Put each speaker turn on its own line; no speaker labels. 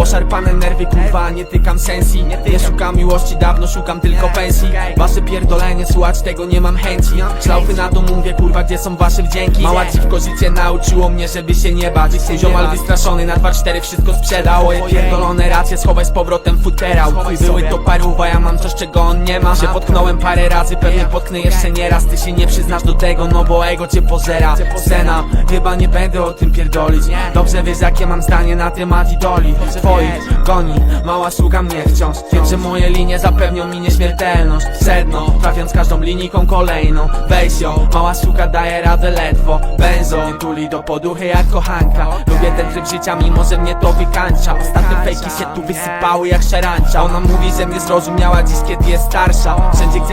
Poszarpane nerwy, kurwa, nie tykam sensji Nie szukam miłości, dawno szukam tylko pensji. Wasze pierdolenie, słuchać tego nie mam chęci. Szlaufy na to mówię, kurwa, gdzie są wasze wdzięki? Mała dziwko, życie nauczyło mnie, żeby się nie bać. Ziomal wystraszony, na 2-4 wszystko sprzedał. Pierdolone racje, schowaj z powrotem futerał. Były to paruwa, ja mam coś, czego on nie ma. Się potknąłem parę razy, pewnie potknę jeszcze nie raz. Ty się nie przyznasz do tego, no bo ego cię pozera. Sena, chyba nie będę o tym pierdolić. Dobrze wiesz, jakie mam zdanie na temat idoli Twoich goni, mała sługa mnie wciąż. Wiem, że moje linie zapewnią mi nieśmiertelność. Sedno, trafiąc każdą linijką kolejną. Weź ją, mała sługa daje radę ledwo. Benzo, tuli do poduchy jak kochanka. Lubię ten tryb życia, mimo że mnie to wykańcza. Ostatnie fejki się tu wysypały jak szarancza Ona mówi, że mnie zrozumiała dziś, kiedy jest starsza